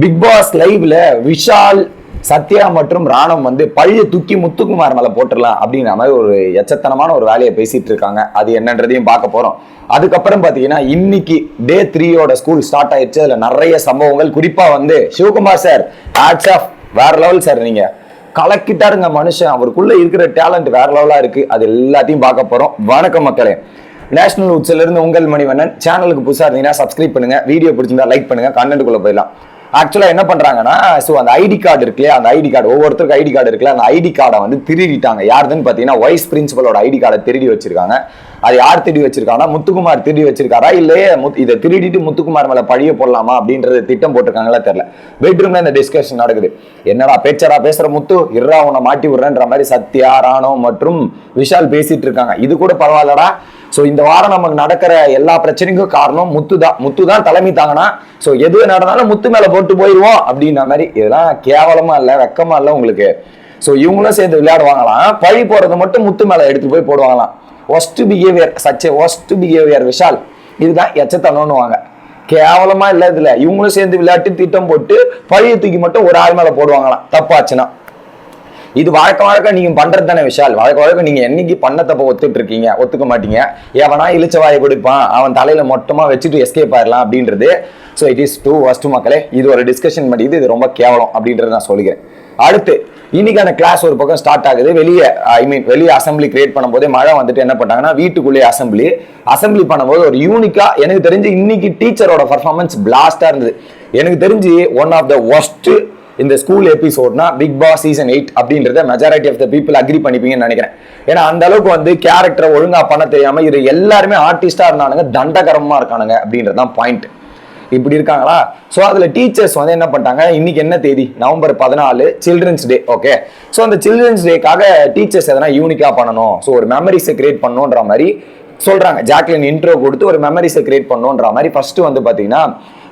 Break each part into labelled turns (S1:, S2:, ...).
S1: Big pass லைவ்ல விஷால் சத்யா மற்றும் ராணம் வந்து பழைய தூக்கி முத்துக்குமார் மேல போட்டுடலாம் அப்படிங்கிற மாதிரி ஒரு எச்சத்தனமான ஒரு வேலையை பேசிட்டு இருக்காங்க. அது என்னன்றதையும் பார்க்க போறோம். அதுக்கப்புறம் பாத்தீங்கன்னா இன்னைக்கு டே த்ரீயோட ஸ்கூல் ஸ்டார்ட் ஆயிடுச்சு. அதுல நிறைய சம்பவங்கள். குறிப்பா வந்து சிவகுமார் சார் ஹேட்ஸ் ஆஃப் வேற லெவல் சார் நீங்க. கலக்கிட்டாருங்க மனுஷன். அவருக்குள்ள இருக்கிற டேலண்ட் வேற லெவலா இருக்கு. அது எல்லாத்தையும் பார்க்க போறோம். வணக்கம் மக்களே. நேஷனல் உட்ஸ்ல இருந்து உங்கள் மணிவண்ணன். சேனலுக்கு புதுசாக இருந்தீங்கன்னா சப்ஸ்கிரைப் பண்ணுங்க. வீடியோ பிடிச்சிருந்தா லைக் பண்ணுங்க. கண்டென்ட்டுக்குள்ள போயிடலாம். ஆக்சுவலா என்ன பண்றாங்கன்னா ஸோ அந்த ஐடி கார்டு இருக்குல்லையா அந்த ஐடி கார்டு ஒவ்வொருத்தருக்கு ஐடி கார்டு இருக்குல்ல அந்த ஐடி கார்டை வந்து திருடிட்டாங்க. யாருதுன்னு பார்த்தீங்கன்னா வைஸ் பிரின்சிபலோட ஐடி கார்டை திருடி வச்சிருக்காங்க. அது யார் திருடி வச்சிருக்காங்கன்னா முத்துக்குமார் திருடி வச்சிருக்காரா? இல்லையே முத்- இதை திருடிட்டு முத்துக்குமார் மேல பழிய போடலாமா அப்படின்றது திட்டம் போட்டிருக்காங்களா தெரியல. பெட்ரூம்ல இந்த டிஸ்கஷன் நடக்குது. என்னடா பேச்சரா பேசுற முத்து? இர்ரா உன்னை மாட்டி விடுறேன்ற மாதிரி சத்யா ராணோ மற்றும் விஷால் பேசிட்டு இருக்காங்க. இது கூட பரவாயில்லடா. ஸோ இந்த வாரம் நமக்கு நடக்கிற எல்லா பிரச்சனைக்கும் காரணம் முத்து தான் முத்து தான் தலைமை தாங்கன்னா ஸோ எது நடந்தாலும் முத்து மேல போட்டு போயிடுவோம் அப்படின்ற மாதிரி. இதெல்லாம் கேவலமா இல்லை வெக்கமா இல்லை உங்களுக்கு. ஸோ இவங்களும் சேர்ந்து விளையாடுவாங்களாம். பழி போறது மட்டும் முத்து மேல எடுத்து போய் போடுவாங்களாம். Worst behaviour such a worst behaviour Vishal. இதுதான் எச்சத்தனம்னுவாங்க. கேவலமா இல்ல இதுல. இவங்களும் சேர்ந்து விளையாட்டு திட்டம் போட்டு பழிய தூக்கி மட்டும் ஒரு ஆள் மேல போடுவாங்களாம். தப்பாச்சுன்னா. இது வழக்க வழக்க நீங்க பண்றது தானே விஷால். வழக்க வழக்க நீங்க என்னைக்கு பண்ண தப்ப ஒத்துட்டு இருக்கீங்க ஒத்துக்க மாட்டீங்க. எவனா இழிச்ச வாயை கொடுப்பான் அவன் தலையில மொத்தமா வச்சுட்டு எஸ்கேப் ஆயிடலாம் அப்படின்றது. So it is too first மக்களே இது ஒரு டிஸ்கஷன் பண்ணிது இது ரொம்ப கேவலம் அப்படின்றத நான் சொல்லிக்கிறேன். அடுத்து இன்னைக்கான கிளாஸ் ஒரு பக்கம் ஸ்டார்ட் ஆகுது. வெளியே ஐ மீன் வெளியே அசம்பிளி கிரியேட் பண்ணும்போதே மழை வந்துட்டு என்ன பண்ணாங்கன்னா வீட்டுக்குள்ளேயே அசம்பிளி அசம்பிளி பண்ணும்போது ஒரு யூனிக்கா எனக்கு தெரிஞ்சு இன்னைக்கு டீச்சரோட பர்ஃபார்மன்ஸ் பிளாஸ்டா இருந்தது. எனக்கு தெரிஞ்சு ஒன் ஆஃப் த ஒஸ்ட் இந்த ஸ்கூல் எபிசோட்னா பிக் பாஸ் சீசன் எயிட் அப்படின்றத majority of the people agree பண்ணிப்பீங்கன்னு நினைக்கிறேன். ஏன்னா அந்த அளவுக்கு வந்து கேரக்டரை ஒழுங்கா பண்ண தெரியாம இது எல்லாருமே ஆர்டிஸ்டா இருந்தானுங்க தண்டகரமா இருக்கானுங்க அப்படின்றது தான் பாயிண்ட் இப்படி இருக்காங்களா? ஸோ அதில் டீச்சர்ஸ் வந்து என்ன பண்ணிட்டாங்க? இன்னைக்கு என்ன தேதி? நவம்பர் பதினாலு சில்ட்ரன்ஸ் டே ஓகே ஸோ அந்த சில்ட்ரன்ஸ் டேக்காக டீச்சர்ஸ் எதனா யூனிக்காக பண்ணணும். ஸோ ஒரு மெமரிஸை கிரியேட் பண்ணணுன்ற மாதிரி சொல்கிறாங்க ஜாக்லின் இன்ட்ரோ கொடுத்து ஒரு மெமரிஸை கிரியேட் பண்ணணுன்ற மாதிரி ஃபர்ஸ்ட் வந்து பார்த்தீங்கன்னா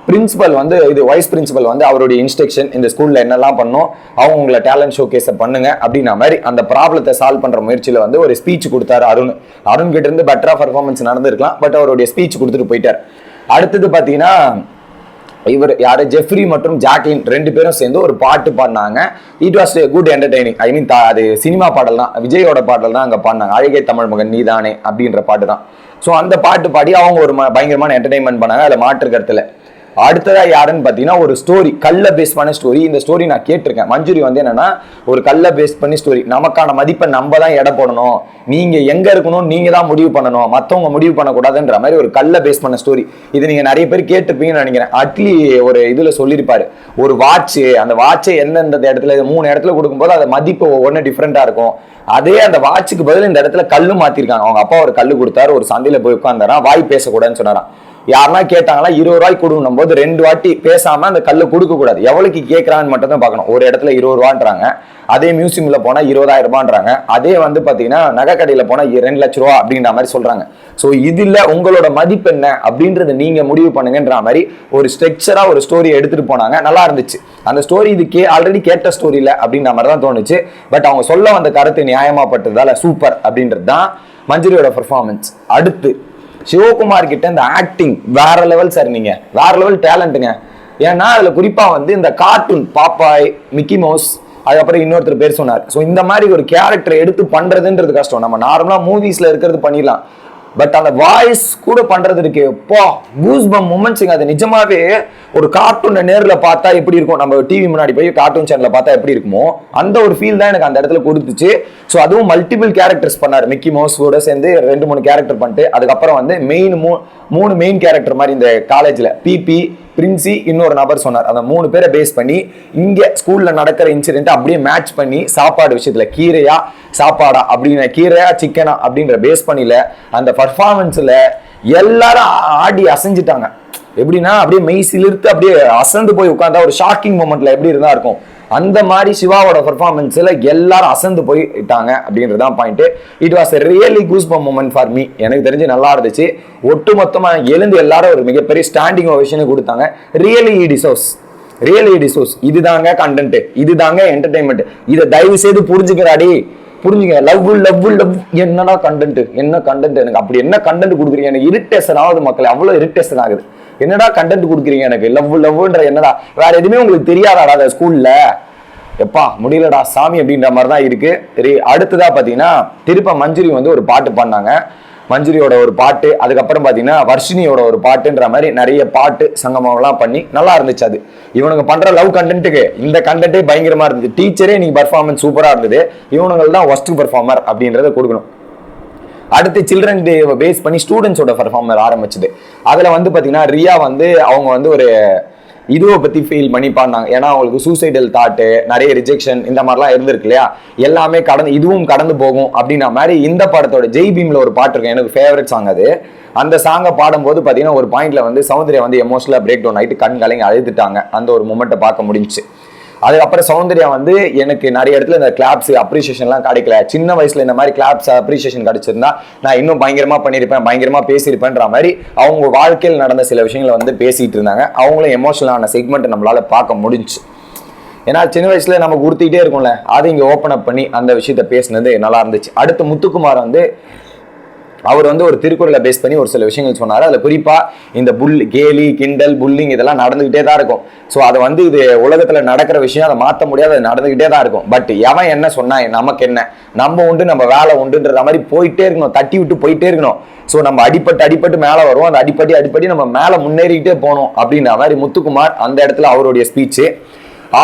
S1: பிரின்சிபல் வந்து இது வைஸ் பிரின்சிபல் வந்து அவருடைய இன்ஸ்ட்ரக்ஷன் இந்த ஸ்கூலில் என்னெல்லாம் பண்ணோம் அவங்க உங்களை டேலண்ட் ஷோகேஸை பண்ணுங்க அப்படின்னா மாதிரி அந்த ப்ராப்ளத்தை சால்வ் பண்ணுற முயற்சியில் வந்து ஒரு ஸ்பீச் கொடுத்தாரு அருண். அருண் கிட்ட இருந்து பெட்டராக பர்ஃபார்மன்ஸ் நடந்திருக்கலாம் பட் அவருடைய ஸ்பீச் கொடுத்துட்டு போயிட்டார். அடுத்தது பார்த்தீங்கன்னா இவர் யார்? ஜெஃப்ரி மற்றும் ஜாக்லின் ரெண்டு பேரும் சேர்ந்து ஒரு பாட்டு பாடினாங்க. It was good entertaining I mean அது சினிமா பாடல் தான். விஜயோட பாடல் தான் அங்கே பாடினாங்க. அழகே தமிழ் மகன் நீதானே அப்படின்ற பாட்டு தான். ஸோ அந்த பாட்டு பாடி அவங்க ஒரு பயங்கரமான என்டர்டைன்மெண்ட் பண்ணாங்க. அதில் மாற்று கருத்தில் அடுத்ததா யாருன்னு பார்த்தீங்கன்னா ஒரு ஸ்டோரி கல்ல பேஸ் பண்ண ஸ்டோரி இந்த ஸ்டோரி நான் கேட்டிருக்கேன். மஞ்சுரி வந்து என்னன்னா ஒரு கல்ல பேஸ் பண்ணி ஸ்டோரி நமக்கான மதிப்பை நம்ம தான் எடை போடணும். நீங்க எங்க இருக்கணும் நீங்க தான் முடிவு பண்ணணும். மத்தவங்க முடிவு பண்ணக்கூடாதுன்ற மாதிரி ஒரு கல்ல பேஸ் பண்ண ஸ்டோரி இது நீங்க நிறைய பேர் கேட்டிருப்பீங்கன்னு நினைக்கிறேன். அட்லி ஒரு இதுல சொல்லியிருப்பாரு. ஒரு வாட்ச் அந்த வாட்சை எந்தெந்த இடத்துல மூணு இடத்துல கொடுக்கும்போது அது மதிப்பு ஒவ்வொன்றும் டிஃப்ரெண்டா இருக்கும். அதே அந்த வாட்சுக்கு பதில் இந்த இடத்துல கல்லு மாத்திருக்காங்க. அவங்க அப்பா ஒரு கல்லு கொடுத்தாரு. ஒரு சந்தையில போய் உட்கார்ந்தாராம். வாய் பேசக்கூடாதுன்னு சொன்னாராம். யாருன்னா கேட்டாங்களா இருபது ரூபாய்க்கு கொடுக்கணும் போது ரெண்டு வாட்டி பேசாம அந்த கல்லை கொடுக்க கூடாது. எவ்வளவுக்கு கேட்கறான்னு மட்டும் தான் பார்க்கணும். ஒரு இடத்துல இருபது ரூபான்றாங்க அதே மியூசியம்ல போனா இருபதாயிரம் ரூபான்றாங்க அதே வந்து பாத்தீங்கன்னா நகை கடையில போனா ரெண்டு லட்ச ரூபா அப்படின்ற மாதிரி சொல்றாங்க. ஸோ இதுல உங்களோட மதிப்பு என்ன அப்படின்றது நீங்க முடிவு பண்ணுங்கன்ற மாதிரி ஒரு ஸ்ட்ரக்சரா ஒரு ஸ்டோரி எடுத்துட்டு போனாங்க. நல்லா இருந்துச்சு. அந்த ஸ்டோரி இது கே ஆல்ரெடி கேட்ட ஸ்டோரி இல்லை அப்படின்ற மாதிரி தான் தோணுச்சு. பட் அவங்க சொல்ல வந்த கருத்து நியாயமாப்பட்டதால சூப்பர் அப்படின்றது தான் மஞ்சரியோட பெர்ஃபார்மன்ஸ் அடுத்து சிவகுமார் கிட்ட இந்த ஆக்டிங் வேற லெவல் சார் நீங்க. வேற லெவல் டேலண்ட்டுங்க ஏன்னா அதுல குறிப்பா வந்து இந்த கார்ட்டூன் பாப்பாய் மிக்கி மவுஸ் அதுக்கப்புறம் இன்னொருத்தர் பேர் சொன்னார். ஸோ இந்த மாதிரி ஒரு கேரக்டர் எடுத்து பண்றதுன்றது கஷ்டம். நம்ம நார்மலா மூவிஸ்ல இருக்கிறது பண்ணிடலாம். பட் அந்த வாய்ஸ் கூட பண்றது இருக்கு எப்போ கூஸ் பம் மூமெண்ட்ஸுங்க அது நிஜமாவே ஒரு கார்ட்டூனை நேரில் பார்த்தா எப்படி இருக்கும்? நம்ம டிவி முன்னாடி போய் கார்ட்டூன் சேனலில் பார்த்தா எப்படி இருக்குமோ அந்த ஒரு ஃபீல் தான் எனக்கு அந்த இடத்துல கொடுத்துச்சு. ஸோ அதுவும் மல்டிபிள் கேரக்டர்ஸ் பண்ணார். மிக்கி மவுஸ் கூட சேர்ந்து ரெண்டு மூணு கேரக்டர் பண்ணிட்டு அதுக்கப்புறம் வந்து மெயின் மூ மூணு மெயின் கேரக்டர் மாதிரி இந்த காலேஜில் பிபி பிரின்சி இன்னொரு நபர் சொன்னார். அந்த மூணு பேரை பேஸ் பண்ணி இங்கே ஸ்கூலில் நடக்கிற இன்சிடென்ட் அப்படியே மேட்ச் பண்ணி சாப்பாடு விஷயத்தில் கீரையா சாப்பாடா அப்படின்னு கீரையா சிக்கனா அப்படின்ற பேஸ் பண்ணியில் அந்த பர்ஃபார்மன்ஸில் எல்லாரும் ஆடி அசைஞ்சிட்டாங்க. எப்படின்னா அப்படியே மெய் சிலிர்த்து அப்படியே அசந்து போய் உட்காந்தா ஒரு ஷாக்கிங் மூமெண்ட்ல எப்படி இருந்தா இருக்கும்? அந்த மாதிரி சிவாவோட பெர்ஃபார்மன்ஸில் எல்லாரும் அசந்து போயிட்டாங்க அப்படின்றதான் point it was really goose bump moment for me எனக்கு தெரிஞ்சு நல்லா இருந்துச்சு. ஒட்டு மொத்தமாக எழுந்து எல்லாரும் ஒரு மிகப்பெரிய ஸ்டாண்டிங் ஓவேஷன் கொடுத்தாங்க. ரியலி டிசோஸ் ரியலி டிசோஸ் இதுதாங்க கண்டென்ட் இதுதாங்க என்டர்டைன்மெண்ட் இதை தயவு செய்து புரிஞ்சுக்கிறாடி. புரிஞ்சுங்க லவ் லவ் லவ் என்னடா கண்டென்ட் என்ன கண்டென்ட் எனக்கு அப்படி என்ன கண்டென்ட் கொடுக்குறீங்க? எனக்கு இரிட்டேஷன் ஆகுது மக்கள். அவ்வளோ இரிட்டேஷன் ஆகுது. என்னடா கண்டென்ட் கொடுக்குறீங்க எனக்கு? லவ் லவ்ன்ற என்னடா? வேற எதுவுமே உங்களுக்கு தெரியாதாடா அந்த ஸ்கூல்ல எப்பா முடியலடா சாமி அப்படின்ற மாதிரி தான் இருக்கு. சரி அடுத்ததா பாத்தீங்கன்னா திருப்ப மஞ்சுரி வந்து ஒரு பாட்டு பாடினாங்க. மஞ்சுரியோட ஒரு பாட்டு அதுக்கப்புறம் பார்த்தீங்கன்னா வர்ஷினியோட ஒரு பாட்டுன்ற மாதிரி நிறைய பாட்டு சங்கமம்லாம் பண்ணி நல்லா இருந்துச்சு அது. இவனுங்க பண்ற லவ் கண்டென்ட்டுக்கு இந்த கண்டென்ட்டே பயங்கரமா இருந்தது. டீச்சரே நீங்க பர்ஃபார்மன்ஸ் சூப்பராக இருந்தது. இவனுங்க தான் ஒஸ்ட் பர்ஃபார்மர் அப்படின்றத கொடுக்கணும். அடுத்து சில்ட்ரன் டே பேஸ் பண்ணி ஸ்டூடெண்ட்ஸோட பர்ஃபார்மர் ஆரம்பிச்சது. அதில் வந்து பார்த்தீங்கன்னா ரியா வந்து அவங்க வந்து ஒரு இதுவை பற்றி ஃபீல் பண்ணி பாடினாங்க ஏன்னா அவங்களுக்கு சூசைடல் தாட்டு நிறைய ரிஜெக்ஷன் இந்த மாதிரிலாம் இருந்திருக்கு இல்லையா? எல்லாமே கடந்து இதுவும் கடந்து போகும் அப்படின்ற மாதிரி இந்த படத்தோட ஜெய் பீமில் ஒரு பாட்டு இருக்கும் எனக்கு ஃபேவரட் சாங் அது. அந்த சாங்கை பாடும்போது பார்த்தீங்கன்னா ஒரு பாயிண்ட்ல வந்து சௌந்தர்யா வந்து எமோஷனலாக பிரேக் டவுன் ஆகிட்டு கண் கலங்கி அழுதுட்டாங்க. அந்த ஒரு மூமெண்ட்டை பார்க்க முடிஞ்சுச்சு. அதுக்கப்புறம் சௌந்தர்யா வந்து எனக்கு நிறைய இடத்துல இந்த கிளாப்ஸ் அப்ரிசியேஷன்லாம் கிடைக்கல. சின்ன வயசுல இந்த மாதிரி கிளாப்ஸ் அப்ரிசியேஷன் கிடைச்சிருந்தா நான் இன்னும் பயங்கரமா பண்ணியிருப்பேன் பயங்கரமா பேசியிருப்பேன்ற மாதிரி அவங்க வாழ்க்கையில் நடந்த சில விஷயங்களை வந்து பேசிட்டு இருந்தாங்க. அவங்களும் எமோஷனலான செக்மெண்ட் நம்மளால பார்க்க முடிஞ்சுச்சு ஏன்னா சின்ன வயசுல நம்ம உறுத்திக்கிட்டே இருக்கும்ல அதை இங்கே ஓப்பன் அப் பண்ணி அந்த விஷயத்த பேசினது நல்லா இருந்துச்சு. அடுத்து முத்துக்குமார் வந்து அவர் வந்து ஒரு திருக்குறளை பேஸ் பண்ணி ஒரு சில விஷயங்கள் சொன்னார். அதில் குறிப்பாக இந்த புல் கேலி கிண்டல் புல்லிங் இதெல்லாம் நடந்துகிட்டே தான் இருக்கும். ஸோ அதை வந்து இது உலகத்தில் நடக்கிற விஷயம் அதை மாற்ற முடியாது அது நடந்துகிட்டே தான் இருக்கும். பட் எவன் என்ன சொன்னா நமக்கு என்ன? நம்ம உண்டு நம்ம வேலை உண்டுன்ற மாதிரி போயிட்டே இருக்கணும். தட்டி விட்டு போயிட்டே இருக்கணும். ஸோ நம்ம அடிப்பட்டு அடிப்பட்டு மேலே வருவோம். அந்த அடிப்படி அடிப்படி நம்ம மேலே முன்னேறிக்கிட்டே போகணும் அப்படின்ற மாதிரி முத்துக்குமார் அந்த இடத்துல அவருடைய ஸ்பீச்சு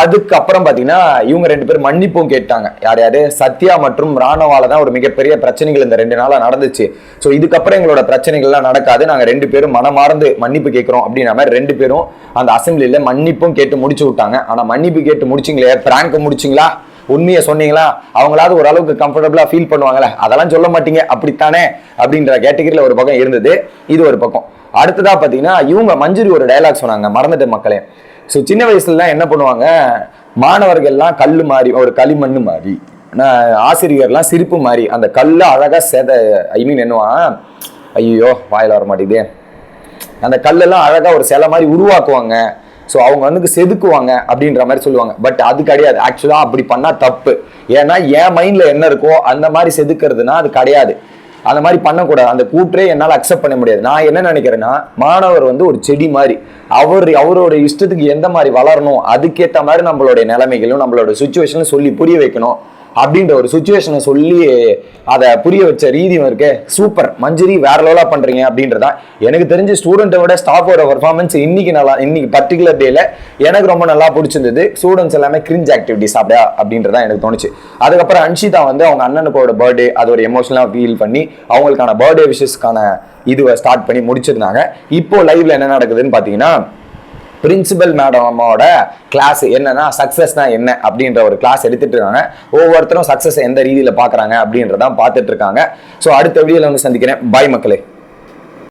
S1: அதுக்கப்புறம் பார்த்தீங்கன்னா இவங்க ரெண்டு பேரும் மன்னிப்பும் கேட்டாங்க. யார் யார்? சத்யா மற்றும் ராணுவால தான் ஒரு மிகப்பெரிய பிரச்சனைகள் இந்த ரெண்டு நாளாக நடந்துச்சு. ஸோ இதுக்கப்புறம் எங்களோட பிரச்சனைகள்லாம் நடக்காது. நாங்கள் ரெண்டு பேரும் மனமார்ந்து மன்னிப்பு கேட்குறோம் அப்படின்ற மாதிரி ரெண்டு பேரும் அந்த அசம்பிளியில் மன்னிப்பும் கேட்டு முடிச்சு விட்டாங்க. ஆனால் மன்னிப்பு கேட்டு முடிச்சிங்களே? பிராங்க் முடிச்சிங்களா? உண்மையை சொன்னீங்களா? அவங்களாவது ஓரளவுக்கு கம்ஃபர்டபுளாக ஃபீல் பண்ணுவாங்களே? அதெல்லாம் சொல்ல மாட்டீங்க. அப்படித்தானே? அப்படின்ற கேட்டகரியில் ஒரு பக்கம் இருந்தது. இது ஒரு பக்கம். அடுத்ததாக பார்த்தீங்கன்னா இவங்க மஞ்சுரி ஒரு டைலாக் சொன்னாங்க. மறந்துட்டு மக்களே. ஸோ சின்ன வயசுலலாம் என்ன பண்ணுவாங்க? மாணவர்கள்லாம் கல் மாறி ஒரு களிமண் மாறி நான் ஆசிரியர்லாம் சிரிப்பு மாறி அந்த கல்லை அழகா செத ஐ மீன் என்னவான் ஐயோ வாயில் வர மாட்டேங்குதே. அந்த கல்லெல்லாம் அழகா ஒரு சிலை மாதிரி உருவாக்குவாங்க. ஸோ அவங்க வந்து செதுக்குவாங்க அப்படின்ற மாதிரி சொல்லுவாங்க. பட் அது கிடையாது. ஆக்சுவலாக அப்படி பண்ணா தப்பு. ஏன்னா என் மைண்ட்ல என்ன இருக்கோ அந்த மாதிரி செதுக்கிறதுனா அது கிடையாது. அந்த மாதிரி பண்ணக்கூடாது. அந்த கூற்றே என்னால் அக்செப்ட் பண்ண முடியாது. நான் என்ன நினைக்கிறேன்னா மாணவர் வந்து ஒரு செடி மாதிரி அவர் அவரோட இஷ்டத்துக்கு எந்த மாதிரி வளரணும் அதுக்கேற்ற மாதிரி நம்மளுடைய நிலைமைகளும் நம்மளோட சுச்சுவேஷனும் சொல்லி புரிய வைக்கணும். அப்படின்ற ஒரு சுச்சுவேஷனை சொல்லி அதை புரிய வச்ச ரீதியும் இருக்கு சூப்பர் மஞ்சரி வேற லெவலாக பண்ணுறீங்க அப்படின்றதா எனக்கு தெரிஞ்ச ஸ்டூடெண்ட்டை விட ஸ்டாஃபோட பர்ஃபார்மன்ஸ் இன்னைக்கு நல்லா இன்னைக்கு பர்டிகுலர் டேல எனக்கு ரொம்ப நல்லா பிடிச்சிருந்தது. ஸ்டூடெண்ட்ஸ் எல்லாமே கிரிஞ்ச் ஆக்டிவிட்டிஸ் அப்படியா அப்படின்றதா எனக்கு தோணுச்சு. அதுக்கப்புறம் அன்ஷிதா வந்து அவங்க அண்ணனுக்கோட பர்த்டே அது ஒரு எமோஷனலாக ஃபீல் பண்ணி அவங்களுக்கான பர்த்டே விஷஸ்க்கான இதுவை ஸ்டார்ட் பண்ணி முடிச்சிருந்தாங்க. இப்போ லைவ்ல என்ன நடக்குதுன்னு பார்த்தீங்கன்னா பிரின்சிபல் மேடமோட கிளாஸ் என்னன்னா சக்ஸஸ்னா என்ன அப்படின்ற ஒரு கிளாஸ் எடுத்துட்டு இருக்காங்க. ஒவ்வொருத்தரும் சக்ஸஸ் எந்த ரீதியில் பார்க்குறாங்க அப்படின்றதான் பார்த்துட்டு இருக்காங்க. ஸோ அடுத்த வீடியோவில் வந்து சந்திக்கிறேன். பாய் மக்களே.